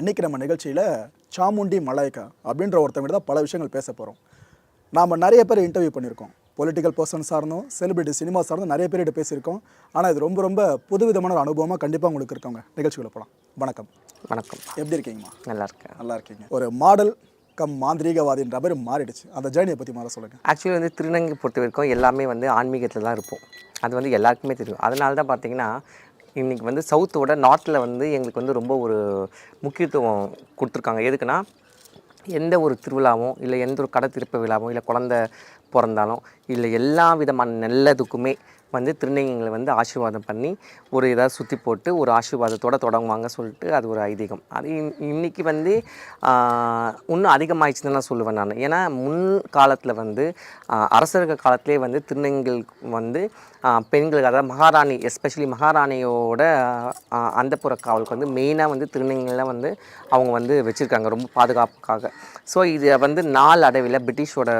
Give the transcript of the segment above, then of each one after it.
இன்றைக்கி நம்ம நிகழ்ச்சியில் சாமுண்டி மலாய்க்கா அப்படின்ற ஒருத்தவங்க தான் பல விஷயங்கள் பேச போகிறோம் நாம் நிறைய பேர் இன்டர்வியூ பண்ணியிருக்கோம். பொலிட்டிக்கல் பர்சன்ஸாக இருந்தோம் செலிபிரிட்டி சினிமாஸாக இருந்தும் நிறைய பேர்கிட்ட பேசியிருக்கோம். ஆனால் இது ரொம்ப ரொம்ப புதுவிதமான ஒரு அனுபவமாக கண்டிப்பாக உங்களுக்கு இருக்கவங்க. நிகழ்ச்சிக்குள்ள போகலாம் வணக்கம். வணக்கம். எப்படி இருக்கீங்கம்மா? நல்லா இருக்கேன். நல்லா இருக்கீங்க. ஒரு மாடல் கம் மாந்திரீகவாதின்ற மாதிரி மாறிடுச்சு. அந்த ஜேர்னியை பற்றி முதல்ல சொல்லுங்கள் ஆக்சுவலி வந்து திருநங்கை பொறுத்த வரைக்கும் எல்லாமே வந்து ஆன்மீகத்தில் தான் இருப்போம். அது வந்து எல்லாருக்குமே தெரியும். அதனால தான் பார்த்தீங்கன்னா இன்றைக்கி வந்து சவுத்தோட நார்த்தில் வந்து எங்களுக்கு வந்து ரொம்ப ஒரு முக்கியத்துவம் கொடுத்துருக்காங்க. எதுக்குன்னா எந்த ஒரு திருவிழாவும் இல்லை எந்த ஒரு கடை திருப்ப விழாவும் இல்லை குழந்த பிறந்தாலும் இல்லை எல்லா விதமான நல்லதுக்குமே வந்து திருநங்கைகளை வந்து ஆசீர்வாதம் பண்ணி ஒரு ஏதாவது சுற்றி போட்டு ஒரு ஆசீர்வாதத்தோட தொடங்குவாங்க சொல்லிட்டு அது ஒரு ஐதீகம். அது இன்- வந்து இன்னும் அதிகமாகிடுச்சுன்னு நான் சொல்லுவேன் நான். ஏன்னா முன் காலத்தில் வந்து அரசர்கள் காலத்திலே வந்து திருநங்கைகள் வந்து பெண்களுக்கு அதாவது மகாராணி எஸ்பெஷலி மகாராணியோட அந்த புற காவலுக்கு வந்து மெயினாக வந்து திருநங்கைகளை வந்து அவங்க வந்து வச்சுருக்காங்க. ரொம்ப பாதுகாப்புக்காக. ஸோ இது வந்து நாள் அடைவில் பிரிட்டிஷோட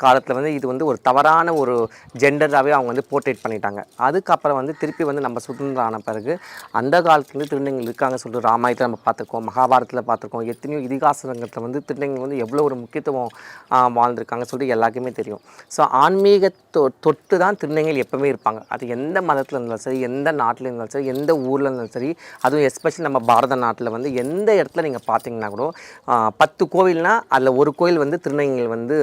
காலத்தில் வந்து இது வந்து ஒரு தவறான ஒரு ஜெண்டராகவே அவங்க வந்து போர்ட்ரேட் பண்ணிட்டாங்க. அதுக்கப்புறம் வந்து திருப்பி வந்து நம்ம சுதந்திரம் ஆன பிறகு அந்த காலத்துலேருந்து திருநங்கைகள் இருக்காங்க சொல்லிட்டு ராமாயணத்தில் நம்ம பார்த்துருக்கோம் மகாபாரதத்தில் பார்த்துருக்கோம் எத்தனையோ இதிகாசங்கள் வந்து திருநங்கைகள் வந்து எவ்வளோ ஒரு முக்கியத்துவம் ஆ, வாழ்ந்திருக்காங்க சொல்லிட்டு எல்லாருக்குமே தெரியும். ஸோ ஆன்மீக தொ தொட்டு தான் திருநங்கைகள் எப்போவுமே இருப்பாங்க. அது எந்த மதத்தில் இருந்தாலும் சரி எந்த நாட்டில் இருந்தாலும் சரி எந்த ஊரில் இருந்தாலும் சரி அதுவும் எஸ்பெஷலி நம்ம பாரத நாட்டில் வந்து எந்த இடத்துல நீங்கள் பார்த்தீங்கன்னா கூட பத்து கோவில்னா அதில் ஒரு கோயில் வந்து திருநங்கைகள் வந்து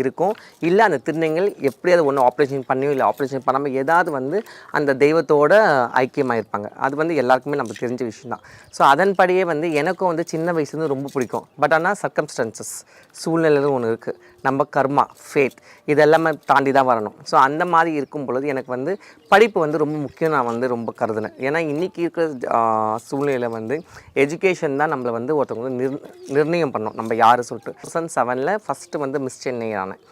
இருக்கும். இல்லை அந்த திருநங்கைகள் எப்படியாவது ஒன்று ஆப்ரேஷன் பண்ணியோ இல்லை ஆப்ரேஷன் பண்ணாமல் ஏதாவது வந்து அந்த தெய்வத்தோட ஐக்கியமாக இருப்பாங்க அது வந்து எல்லாருக்குமே நமக்கு தெரிஞ்ச விஷயம் தான் ஸோ அதன்படியே வந்து எனக்கும் வந்து சின்ன வயசுலேருந்து ரொம்ப பிடிக்கும். பட் ஆனால் சர்க்கம்ஸ்டன்சஸ் சூழ்நிலைன்னு ஒன்று இருக்குது நம்ம கர்மா ஃபேத் இதெல்லாமே தாண்டி தான் வரணும். ஸோ அந்த மாதிரி இருக்கும் பொழுது எனக்கு வந்து படிப்பு வந்து ரொம்ப முக்கியம் நான் வந்து ரொம்ப கருதுனேன். ஏன்னா இன்றைக்கி இருக்கிற சூழ்நிலையில் வந்து எஜுகேஷன் தான் நம்மளை வந்து ஒருத்தவங்க வந்து நிர் நிர்ணயம் பண்ணோம். நம்ம யார் சொல்லிட்டு. டூ தௌசண்ட் செவனில் ஃபஸ்ட்டு வந்து மிஸ் சென்னை ஆனேன்.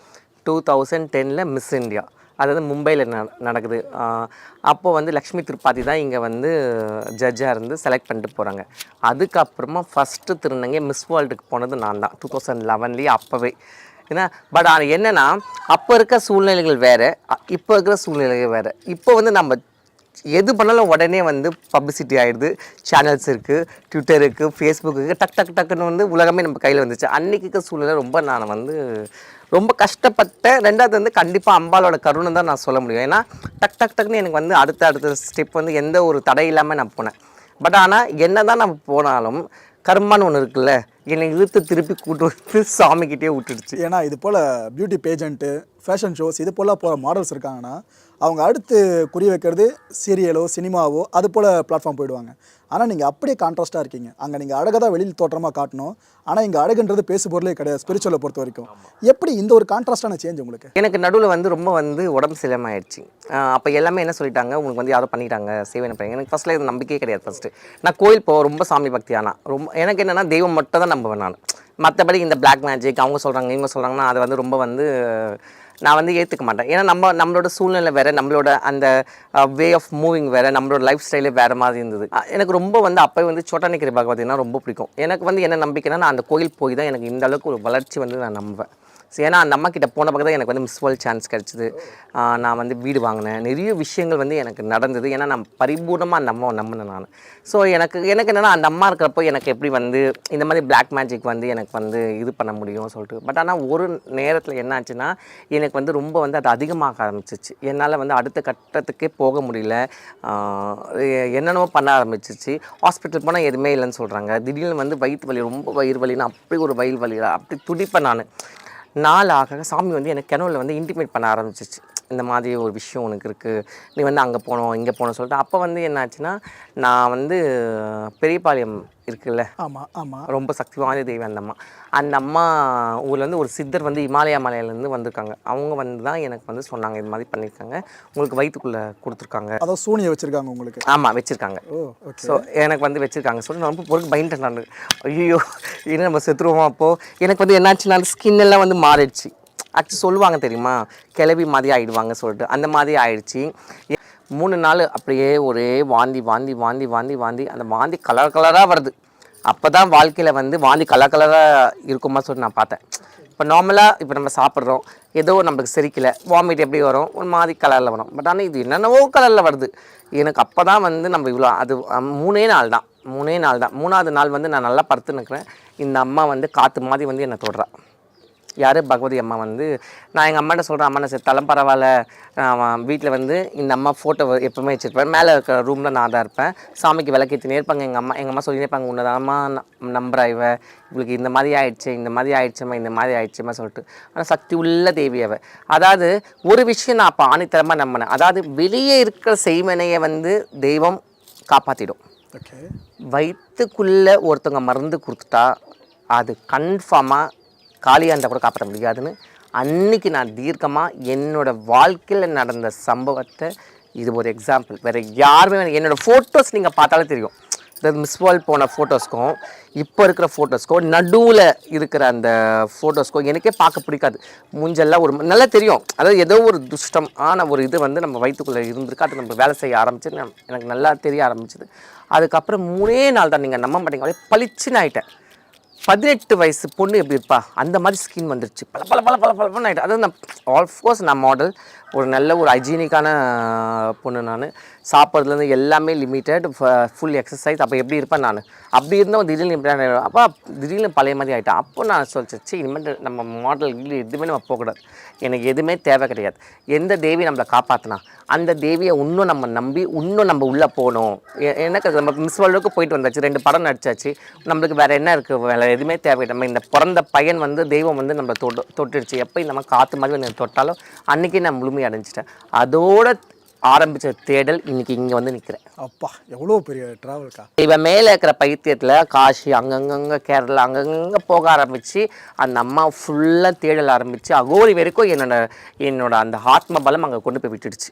டூ தௌசண்ட் டெனில் மிஸ் இந்தியா அதாவது மும்பையில் ந நடக்குது. அப்போது வந்து லக்ஷ்மி திரிபாதி தான் இங்கே வந்து ஜட்ஜாக இருந்து செலக்ட் பண்ணிட்டு போகிறாங்க அதுக்கப்புறமா ஃபஸ்ட்டு திருநங்கை மிஸ் வேர்ல்டுக்கு போனது நான் தான். டூ தௌசண்ட் லெவன்லேயே அப்போவே. ஏன்னா பட் ஆனால் என்னென்னா அப்போ இருக்க சூழ்நிலைகள் வேறு இப்போ இருக்கிற சூழ்நிலைகள் வேறு. இப்போ வந்து நம்ம எது பண்ணாலும் உடனே வந்து பப்ளிசிட்டி ஆகிடுது சேனல்ஸ் இருக்குது ட்விட்டர் இருக்குது ஃபேஸ்புக் இருக்குது டக் டக் டக்குன்னு வந்து உலகமே நம்ம கையில் வந்துச்சு அன்றைக்கி இருக்க சூழ்நிலை ரொம்ப நான் வந்து ரொம்ப கஷ்டப்பட்டேன் ரெண்டாவது வந்து கண்டிப்பாக அம்பாலோட கருணை தான் நான் சொல்ல முடியும். ஏன்னா டக் டக் டக்குன்னு எனக்கு வந்து அடுத்த அடுத்த ஸ்டெப் வந்து எந்த ஒரு தடை இல்லாமல் நான் போனேன். பட் ஆனால் என்ன தான் நம்ம போனாலும் கர்மான்னு ஒன்று இருக்குல்ல என்னை இழுத்து திருப்பி கூட்டு வந்து சாமிக்கிட்டே விட்டுடுச்சு. ஏன்னா இது போல் பியூட்டி பேஜெண்ட்டு ஃபேஷன் ஷோஸ் இது போல் போகிற மாடல்ஸ் இருக்காங்கன்னா அவங்க அடுத்து குறி வைக்கிறது சீரியலோ சினிமாவோ அது போல் பிளாட்ஃபார்ம் போயிடுவாங்க. ஆனால் நீங்கள் அப்படியே கான்ட்ராஸ்ட்டாக இருக்கீங்க. அங்கே நீங்கள் அழகை தான் வெளியில் தோற்றமாக காட்டணும். ஆனால் இங்கே அழகுன்றது பேசு பொருளே கிடையாது ஸ்பிரிச்சுவலை பொறுத்த வரைக்கும். எப்படி இந்த ஒரு கான்ட்ராஸ்டான சேஞ்ச் உங்களுக்கு? எனக்கு நடுவில் வந்து ரொம்ப வந்து உடம்பு சிலமாக ஆயிடுச்சு. அப்போ எல்லாமே என்ன சொல்லிட்டாங்க? உங்களுக்கு வந்து யாரோ பண்ணிட்டாங்க சேவை பண்ணி எனக்கு ஃபஸ்ட்டில் இது நம்பிக்கையே கிடையாது ஃபஸ்ட்டு நான் கோயில் போ ரொம்ப சாமி பக்தி ஆனா. ரொம்ப எனக்கு என்னென்னா தெய்வம் மட்டும் தான் நம்புவேன் நான். மற்றபடி இந்த பிளாக் மேஜிக் அவங்க சொல்கிறாங்க இவங்க சொல்கிறாங்கன்னா அதை வந்து ரொம்ப வந்து நான் வந்து ஏற்றுக்க மாட்டேன். ஏன்னா நம்ம நம்மளோட சூழ்நிலை வேறு நம்மளோட அந்த வே ஆஃப் மூவிங் வேறு நம்மளோட லைஃப் ஸ்டைலே வேறு மாதிரி இருந்தது. எனக்கு ரொம்ப வந்து அப்போ வந்து சோட்டானிக்கிற பார்த்திங்கன்னா ரொம்ப பிடிக்கும். எனக்கு வந்து என்ன நம்பிக்கைன்னா நான் அந்த கோயில் போய் தான் எனக்கு இந்த அளவுக்கு ஒரு வளர்ச்சி வந்து நான் நம்புவேன். ஏன்னா அந்த அம்மா கிட்ட போன பக்கம் தான் எனக்கு வந்து மிஸ் வேர்ல்ட் சான்ஸ் கிடச்சிது. நான் வந்து வீடு வாங்கினேன். நிறைய விஷயங்கள் வந்து எனக்கு நடந்தது. ஏன்னா நான் பரிபூர்ணமாக அந்த அம்மாவை நம்பினேன் நான். ஸோ எனக்கு எனக்கு என்னென்னா அந்த அம்மா இருக்கிறப்போ எனக்கு எப்படி வந்து இந்த மாதிரி பிளாக் மேஜிக் வந்து எனக்கு வந்து இது பண்ண முடியும் சொல்லிட்டு. பட் ஆனால் ஒரு நேரத்தில் என்ன ஆச்சுன்னா எனக்கு வந்து ரொம்ப வந்து அது அதிகமாக ஆரம்பிச்சிச்சு. என்னால் வந்து அடுத்த கட்டத்துக்கே போக முடியல. என்னென்னமோ என்னென்னவோ பண்ண ஆரம்பிச்சிச்சு. ஹாஸ்பிட்டல் போனால் எதுவுமே இல்லைன்னு சொல்கிறாங்க திடீர்னு வந்து வயிற்று வலி ரொம்ப வயிறு வலின்னு அப்படி ஒரு வயிறு வலி அப்படி துடிப்பேன் நான். நாள் ஆக சாமி வந்து எனக்கு கிணவுல வந்து இன்டிமேட் பண்ண ஆரம்பிச்சிச்சு. இந்த மாதிரி ஒரு விஷயம் உனக்கு இருக்குது நீ வந்து அங்கே போனோம் இங்கே போனோம் சொல்லிட்டு அப்போ வந்து என்னாச்சுன்னா நான் வந்து பெரியபாளையம் இருக்குல்ல? ஆமாம் ஆமாம் ரொம்ப சக்தி வாய்ந்த தெய்வம் அந்த அம்மா. அந்த அம்மா ஊர்லேருந்து ஒரு சித்தர் வந்து இமாலயா மலையிலேருந்து வந்திருக்காங்க. அவங்க வந்து தான் எனக்கு வந்து சொன்னாங்க இது மாதிரி பண்ணியிருக்காங்க. உங்களுக்கு வயிற்றுக்குள்ளே கொடுத்துருக்காங்க. அதாவது சூனியை வச்சுருக்காங்க உங்களுக்கு? ஆமாம் வச்சுருக்காங்க. ஸோ எனக்கு வந்து வச்சுருக்காங்க. சொல்லி நான் ரொம்ப பொறுக்கு பயந்துட்டேன் நான். ஐயோ என்ன நம்ம செத்துருவோம் அப்போது எனக்கு வந்து என்னாச்சுன்னா ஸ்கின் எல்லாம் வந்து மாறிடுச்சு. ஆக்சுவலி சொல்லுவாங்க தெரியுமா? கிளவி மாதிரி ஆகிடுவாங்க சொல்லிட்டு. அந்த மாதிரி ஆயிடுச்சு. மூணு நாள் அப்படியே ஒரே வாந்தி வாந்தி வாந்தி வாந்தி வாந்தி. அந்த வாந்தி கலர் கலராக வருது. அப்போ தான் வாழ்க்கையில் வந்து வாந்தி கலர் கலராக இருக்குமா சொல்லி நான் பார்த்தேன். இப்போ நார்மலாக இப்போ நம்ம சாப்பிட்றோம். ஏதோ நம்மளுக்கு செரிக்கல. வாமிட் எப்படி வரும்? ஒரு மாதிரி கலரில் வரும். பட் ஆனால் இது என்னென்னவோ கலரில் வருது. எனக்கு அப்போ தான் வந்து நம்ம இவ்வளோ அது மூணே நாள் தான். மூணே நாள் தான். மூணாவது நாள் வந்து நான் நல்லா படுத்து நிற்கிறேன் இந்த அம்மா வந்து காற்று மாதிரி வந்து என்னை தொடுறா. யார்? பகவதி அம்மா வந்து. நான் எங்கள் அம்மாட்ட சொல்கிறேன் அம்மா நான் செத்தாலும் பரவாயில்ல. நான் வீட்டில் வந்து இந்த அம்மா ஃபோட்டோ எப்பவுமே வச்சுருப்பேன். மேலே இருக்கிற ரூமில் நான் தான் இருப்பேன். சாமிக்கு விளக்கேற்றினே இருப்பாங்க. எங்கள் அம்மா எங்கள் அம்மா சொல்லினே இருப்பாங்க உன்னதாம்மா நம்புறா இவ. இவளுக்கு இந்த மாதிரி ஆயிடுச்சு இந்த மாதிரி ஆயிடுச்சுமா இந்த மாதிரி ஆயிடுச்சுமா சொல்லிட்டு. ஆனால் சக்தி உள்ள தேவி அவ. அதாவது ஒரு விஷயம் நான் அப்போ ஆணித்தரமாக நம்பினேன். அதாவது வெளியே இருக்கிற செய்வனையை வந்து தெய்வம் காப்பாற்றிடும் ஓகே. வயிற்றுக்குள்ளே ஒருத்தவங்க மருந்து கொடுத்துட்டா அது கன்ஃபார்மாக காளியாண்ட கூட காப்பாற்ற முடியாதுன்னு. அன்னைக்கு நான் தீர்க்கமாக என்னோட வாழ்க்கையில் நடந்த சம்பவத்தை இது ஒரு எக்ஸாம்பிள் வேறு யாருமே என்னோடய என்னோட ஃபோட்டோஸ் நீங்கள் பார்த்தாலே தெரியும். இந்த மிஸ் வேர்ல்ட் போன ஃபோட்டோஸ்க்கும் இப்போ இருக்கிற ஃபோட்டோஸ்க்கும் நடுவில் இருக்கிற அந்த ஃபோட்டோஸ்க்கும் எனக்கே பார்க்க பிடிக்காது. மூஞ்செல்லாம் ஒரு நல்லா தெரியும். அதாவது ஏதோ ஒரு துஷ்டம் ஆனால் ஒரு இது வந்து நம்ம வயிற்றுக்குள்ளே இருந்திருக்கு. அது நம்ம வேலை செய்ய ஆரம்பிச்சு எனக்கு நல்லா தெரிய ஆரம்பிச்சது. அதுக்கப்புறம் மூணே நாள் தான் நீங்கள் நம்ப மாட்டேங்க. அப்படியே பளிச்சுன்னு ஆகிட்டேன் பதினெட்டு வயசு பொண்ணு எப்படி இருப்பா? அந்த மாதிரி ஸ்கின் வந்துருச்சு. பல பல பல பல பல பொண்ணு ஆகிட்டு அதாவது நான் ஆல்ஃபோர்ஸ் நான் மாடல் ஒரு நல்ல ஒரு ஹைஜீனிக்கான பொண்ணு நான். சாப்பிட்றதுலேருந்து எல்லாமே லிமிட்டட் ஃபுல் எக்ஸசைஸ் அப்போ எப்படி இருப்பேன் நான்? அப்படி இருந்தவன் திடீர்னு இப்படி அப்போ திடீர்னு பழைய மாதிரி ஆகிட்டேன் அப்போ நான் சொல்லிச்சு இனிமேல் நம்ம மாடல் இல்லை எதுவுமே நம்ம போகக்கூடாது. எனக்கு எதுவுமே தேவை கிடையாது. எந்த தேவி நம்மளை காப்பாற்றினா அந்த தேவியை இன்னும் நம்ம நம்பி இன்னும் நம்ம உள்ளே போகணும். எனக்கு அது நம்ம மிஸ் வேர்ல்டுக்கு போயிட்டு வந்தாச்சு. ரெண்டு படம் நடிச்சாச்சு. நம்மளுக்கு வேறு என்ன இருக்குது வேறு எதுவுமே தேவை நம்ம இந்த பிறந்த பையன் வந்து தெய்வம் வந்து நம்மளை தொட்டு தொட்டுடுச்சு. எப்போ நம்ம காற்று மாதிரி எனக்கு தொட்டாலும் அன்றைக்கி நான் முழுமையை அடைஞ்சிட்டேன் அதோட ஆரம்பித்த தேடல் இன்னைக்கு இங்கே வந்து நிற்கிறேன் அப்பா எவ்வளோ பெரிய ட்ராவல்க்கா இவன் மேலே இருக்கிற பைத்தியத்தில் காஷி அங்கங்கங்க கேரளா அங்கங்க போக ஆரம்பித்து அந்த அம்மா ஃபுல்லாக தேடல் ஆரம்பித்து அகோரி வரைக்கும் என்னோட என்னோட அந்த ஆத்ம பலம் அங்கே கொண்டு போய் விட்டுடுச்சு.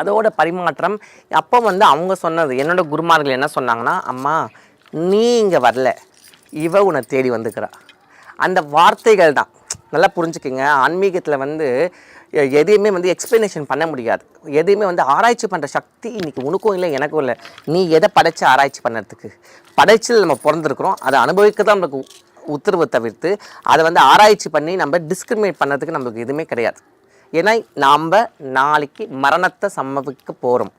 அதோட பரிமாற்றம் அப்போ வந்து அவங்க சொன்னது என்னோட குருமார்கள் என்ன சொன்னாங்கன்னா அம்மா நீ இங்கே வரல. இவ உன்னை தேடி வந்துக்கிறா அந்த வார்த்தைகள் தான். நல்லா புரிஞ்சுக்கங்க. ஆன்மீகத்தில் வந்து எதையுமே வந்து எக்ஸ்பிளனேஷன் பண்ண முடியாது. எதையுமே வந்து ஆராய்ச்சி பண்ணுற சக்தி இன்றைக்கி உனக்கும் இல்லை எனக்கும் இல்லை. நீ எதை படைச்சு ஆராய்ச்சி பண்ணுறதுக்கு? படைச்சல் நம்ம பிறந்திருக்கிறோம். அதை அனுபவிக்க தான் நம்மளுக்கு உத்தரவை உத்தரவு தவிர்த்து அதை வந்து ஆராய்ச்சி பண்ணி நம்ம டிஸ்கிரிமினேட் பண்ணுறதுக்கு நம்மளுக்கு எதுவுமே கிடையாது. ஏன்னா நாம் நாளைக்கு மரணத்தை சம்பவிக்க போகிறோம்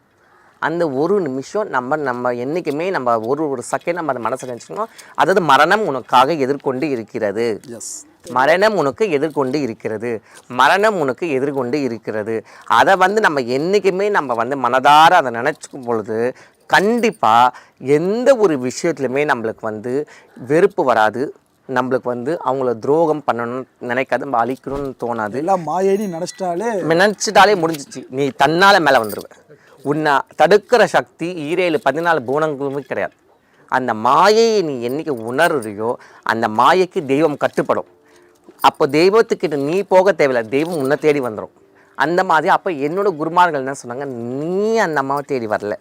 அந்த ஒரு நிமிஷம் நம்ம நம்ம என்றைக்குமே நம்ம ஒரு ஒரு செகண்ட் நம்ம அதை மனசில் நினச்சிக்கணும். அதாவது மரணம் உனக்காக எதிர்கொண்டு இருக்கிறது. எஸ் மரணம் உனக்கு எதிர்கொண்டு இருக்கிறது. மரணம் உனக்கு எதிர்கொண்டு இருக்கிறது. அதை வந்து நம்ம என்றைக்குமே நம்ம வந்து மனதார அதை நினச்சிக்கும் பொழுது கண்டிப்பாக எந்த ஒரு விஷயத்துலையுமே நம்மளுக்கு வந்து வெறுப்பு வராது. நம்மளுக்கு வந்து அவங்கள துரோகம் பண்ணணும்னு நினைக்காது. நம்ம அழிக்கணும்னு தோணாது. எல்லாம் மாயேன்னு நினச்சிட்டாலே நினச்சிட்டாலே முடிஞ்சிச்சு. நீ தன்னால் மேலே வந்துடுவ உன்னை தடுக்கிற சக்தி ஈரேழு பதினாலு பூனங்களுமே கிடையாது. அந்த மாயையை நீ என்னைக்கு உணர்றியோ அந்த மாயைக்கு தெய்வம் கட்டுப்படும். அப்போ தெய்வத்துக்கிட்ட நீ போக தேவையில்லை தெய்வம் உன்னை தேடி வந்துடும் அந்த மாதிரி அப்போ என்னோடய குருமார்கள் என்ன சொன்னாங்க? நீ அந்த அம்மாவை தேடி வரல.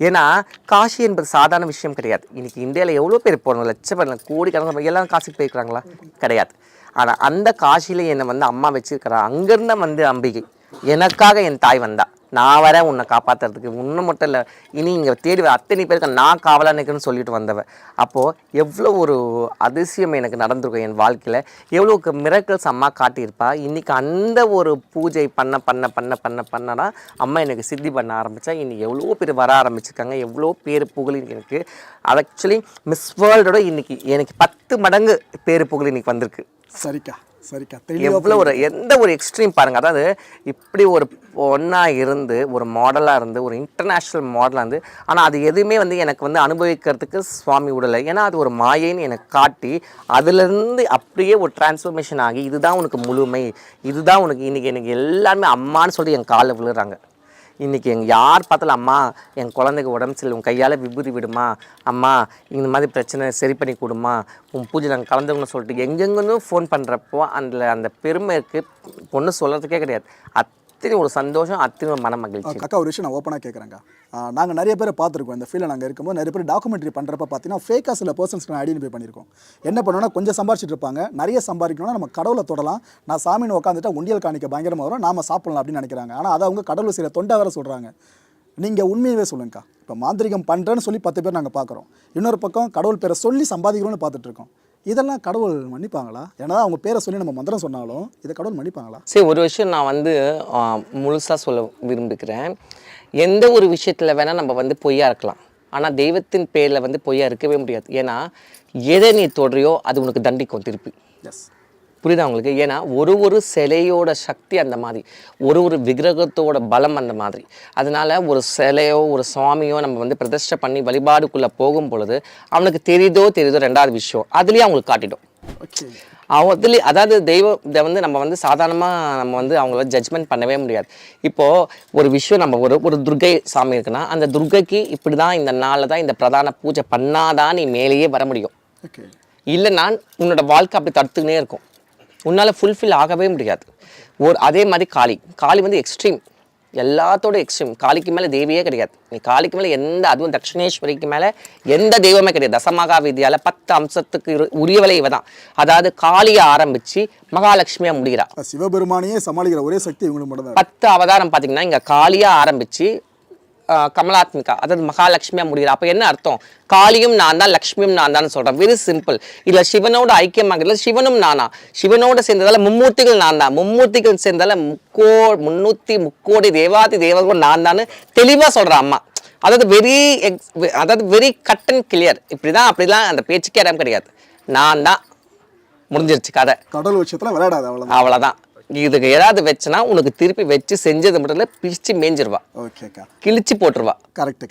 ஏன்னா காசி என்பது சாதாரண விஷயம் கிடையாது. இன்றைக்கி இந்தியாவில் எவ்வளோ பேர் போகணும் லட்சம் கோடி கணக்கு எல்லாம் காசுக்கு போயிருக்கிறாங்களா? கிடையாது. ஆனால் அந்த காசியில் என்னை வந்து அம்மா வச்சிருக்கிறா. அங்கேருந்து வந்து அம்பிகை. எனக்காக என் தாய் வந்தாள் நான் வரேன் உன்னை காப்பாற்றுறதுக்கு உன்னை மட்டும் இல்லை. இனி இங்கே தேடி வர அத்தனை பேருக்கு நான் காவலாக நிற்கணும்னு சொல்லிட்டு வந்தவ. அப்போது எவ்வளோ ஒரு அதிசயம் எனக்கு நடந்திருக்கும் என் வாழ்க்கையில். எவ்வளோ மிரக்கல்ஸ் அம்மா காட்டியிருப்பா. இன்றைக்கி அந்த ஒரு பூஜை பண்ண பண்ண பண்ண பண்ண பண்ணனா அம்மா எனக்கு சித்தி பண்ண ஆரம்பித்தா இன்னைக்கு எவ்வளோ பேர் வர ஆரம்பிச்சிருக்காங்க. எவ்வளோ பேர் புகழ் எனக்கு ஆக்சுவலி மிஸ் வேர்ல்டோட இன்றைக்கி எனக்கு பத்து மடங்கு பேர் புகழ் இன்றைக்கி வந்திருக்கு. சரிக்கா சரிக்கா. எவ்வளோ ஒரு எந்த ஒரு எக்ஸ்ட்ரீம் பாருங்க. அதாவது இப்படி ஒரு பொண்ணா இருந்து ஒரு மாடலாக இருந்து ஒரு இன்டர்நேஷ்னல் மாடலாக இருந்து ஆனால் அது எதுவுமே வந்து எனக்கு வந்து அனுபவிக்கிறதுக்கு சுவாமி விடலை. ஏன்னா அது ஒரு மாயைன்னு எனக்கு காட்டி அதுலேருந்து அப்படியே ஒரு டிரான்ஸ்ஃபர்மேஷன் ஆகி இதுதான் உனக்கு முழுமை இதுதான் உனக்கு இன்னைக்கு எனக்கு எல்லாருமே அம்மான்னு சொல்லி என் காலில் விழுறாங்க. இன்றைக்கி எங்கள் யார் பார்த்தாலும் அம்மா என் குழந்தைக்கு உடம்பு சரியில்லை உன் கையால் விபூதி விடுமா? அம்மா இந்த மாதிரி பிரச்சனை சரி பண்ணி கொடுமா? உன் பூஜை நாங்கள் கலந்துக்கணும்னு சொல்லிட்டு எங்கெங்கன்னு ஃபோன் பண்ணுறப்போ அந்த அந்த பெருமை இருக்குது பொண்ணு சொல்கிறதுக்கே கிடையாது. அத் அத்தனை ஒரு சந்தோஷம் அத்தனை ஒரு மன மகிழ்ச்சி அக்கா ஒரு விஷயம் நான் ஓப்பனாக கேட்குறேங்க நாங்கள் நிறைய பேரை பார்த்துருக்கோம் இந்த ஃபீல்டில் நாங்கள் இருக்கும்போது நிறைய பேர் டாக்குமெண்ட்ரி பண்ணுறப்ப பார்த்தீங்கன்னா ஃபேக்காக சில பர்சன்ஸ்க்கு நான் ஐடென்டிஃபை பண்ணியிருக்கோம் என்ன பண்ணுவோம்னா கொஞ்சம் சம்பாரிச்சிட்டு இருப்பாங்க நிறைய சம்பாதிக்கணும்னா நம்ம கடவுளை தொடலாம் நான் சாமின்னு உட்காந்துட்டா உண்டியல் காணிக்க பயங்கரமாக வரும் நாம சாப்பிடலாம் அப்படின்னு நினைக்கிறாங்க ஆனால் அதை அவங்க கடவுள் செய்கிற தொண்டை வேற சொல்கிறாங்க நீங்கள் உண்மையவே சொல்லுங்கக்கா இப்போ மாந்திரிகம் பண்ணுறேன்னு சொல்லி பத்து பேர் நாங்கள் பார்க்குறோம் இன்னொரு பக்கம் கடவுள் பேரை சொல்லி சம்பாதிக்கிறோம்னு பார்த்துட்டு இருக்கோம் இதெல்லாம் கடவுள் மன்னிப்பாங்களா? ஏன்னா அவங்க பேரை சொல்லி நம்ம மந்திரம் சொன்னாலும் இதை கடவுள் மன்னிப்பாங்களா? சரி ஒரு விஷயம் நான் வந்து முழுசாக சொல்ல விரும்புகிறேன். எந்த ஒரு விஷயத்தில் வேணால் நம்ம வந்து பொய்யா இருக்கலாம். ஆனால் தெய்வத்தின் பேரில் வந்து பொய்யா இருக்கவே முடியாது. ஏன்னா எதை நீ தொடுறியோ அது உனக்கு தண்டிக்கும் திருப்பி. எஸ் புரியுதா உங்களுக்கு? ஏன்னா ஒரு ஒரு சிலையோட சக்தி அந்த மாதிரி. ஒரு ஒரு விக்கிரகத்தோட பலம் அந்த மாதிரி. அதனால ஒரு சிலையோ ஒரு சுவாமியோ நம்ம வந்து பிரதிஷ்டை பண்ணி வழிபாடுக்குள்ளே போகும் பொழுது அவனுக்கு தெரியுதோ தெரியுதோ ரெண்டாவது விஷயம். அதுலேயே அவங்களுக்கு காட்டிடும். அதுலேயே அதாவது தெய்வம் இதை வந்து நம்ம வந்து சாதாரணமாக நம்ம வந்து அவங்கள ஜட்ஜ்மெண்ட் பண்ணவே முடியாது. இப்போது ஒரு விஷயம் நம்ம ஒரு ஒரு துர்கை சாமி இருக்குன்னா அந்த துர்கைக்கு இப்படி தான் இந்த நாளில் தான் இந்த பிரதான பூஜை பண்ணாதான் நீ மேலேயே வர முடியும். ஓகே இல்லைன்னா உன்னோட வாழ்க்கை அப்படி தடுத்துக்கினே இருக்கும். உன்னால் ஃபுல்ஃபில் ஆகவே முடியாது. ஒரு அதே மாதிரி காளி. காளி வந்து எக்ஸ்ட்ரீம் எல்லாத்தோட எக்ஸ்ட்ரீம் காளிக்கு மேலே தெய்வியே கிடையாது. நீ காளிக்கு மேலே எந்த அதுவும் தட்சிணேஸ்வரிக்கு மேலே எந்த தெய்வமே கிடையாது. தசமகா வித்யால பத்து அம்சத்துக்கு உரியவளை இவ தான். அதாவது காளியை ஆரம்பித்து மகாலட்சுமியாக முடிகிறா. சிவபெருமானையே சமாளிக்கிற ஒரே சக்தி இவங்களுக்கு மட்டும் பத்து அவதாரம் பார்த்தீங்கன்னா இங்கே காளியாக ஆரம்பித்து கமலாத்மிகா அதாவது மகாலட்சுமியாக முடிகிற அப்போ என்ன அர்த்தம்? காளியும் நான் தான் லக்ஷ்மியும் நான் தான் சொல்கிறேன் வெரி சிம்பிள் இல்லை சிவனோட ஐக்கியமாக சிவனும் நானா? சிவனோட சேர்ந்ததால மும்மூர்த்திகள் நான் தான் மும்மூர்த்திகள் சேர்ந்ததால முக்கோ முன்னூற்றி முக்கோடி தேவாதி தேவர்கள் நான் தான் தெளிவாக சொல்கிறேன் அம்மா. அதாவது வெரி எக்ஸ் அதாவது வெரி கட் அண்ட் கிளியர் இப்படி தான் அப்படிலாம் அந்த பேச்சுக்கே இடம் கிடையாது. நான் தான் முடிஞ்சிருச்சு கதை. கடவுள் விஷயத்துல விளையாடாது அவ்வளவுதான். அவ்வளோதான் இதுக்கு ஏதாவது வச்சுனா உனக்கு திருப்பி வச்சு செஞ்சது மட்டும் இல்லை பிரித்து மேய்ஞ்சிருவா ஓகேக்கா கிழிச்சு போட்டுருவா. கரெக்ட்